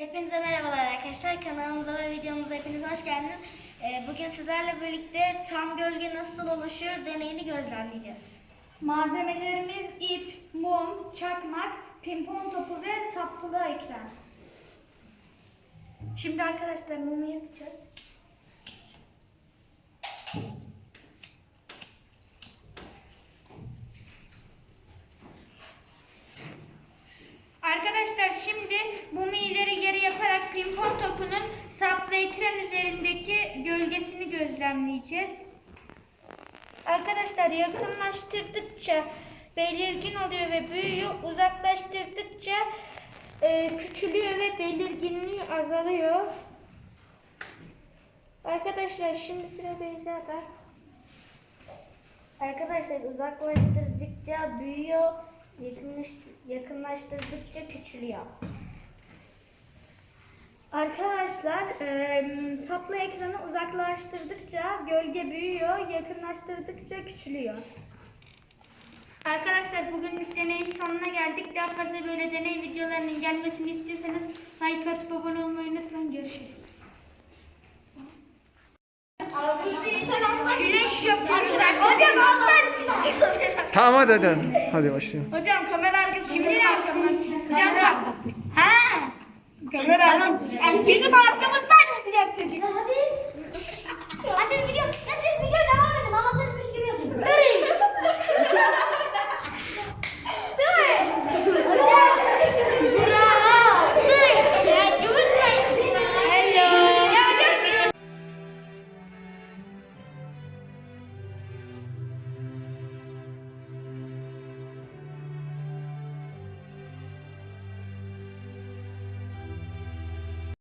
Hepinize merhabalar arkadaşlar. Kanalımıza ve videomuza hepiniz hoş geldiniz. Ee, Bugün sizlerle birlikte tam gölge nasıl oluşur deneyini gözlemleyeceğiz. Malzemelerimiz ip, mum, çakmak, pimpon topu ve saplı ekran. Şimdi arkadaşlar mumu yapacağız. Arkadaşlar şimdi mumu ileri geri yaparak pimpon topunun saplı ekran üzerindeki gölgesini gözlemleyeceğiz. Arkadaşlar yakınlaştırdıkça belirgin oluyor ve büyüyor. Uzaklaştırdıkça e, küçülüyor ve belirginliği azalıyor. Arkadaşlar şimdi sıra Beyza'da. Arkadaşlar uzaklaştırdıkça büyüyor, yakınlaştırdıkça küçülüyor. Arkadaşlar eee, saplı ekranı uzaklaştırdıkça gölge büyüyor, yakınlaştırdıkça küçülüyor. Arkadaşlar bugünlük deneyin sonuna geldik. Daha fazla böyle deney videolarının gelmesini istiyorsanız like atıp abone olmayı unutmayın. Görüşürüz. Tamam hadi hadi. Hadi başlayalım. Hocam kamera arkası Şimdi ne arkamdan çıkacağım bak. Ha. Kamera arkası.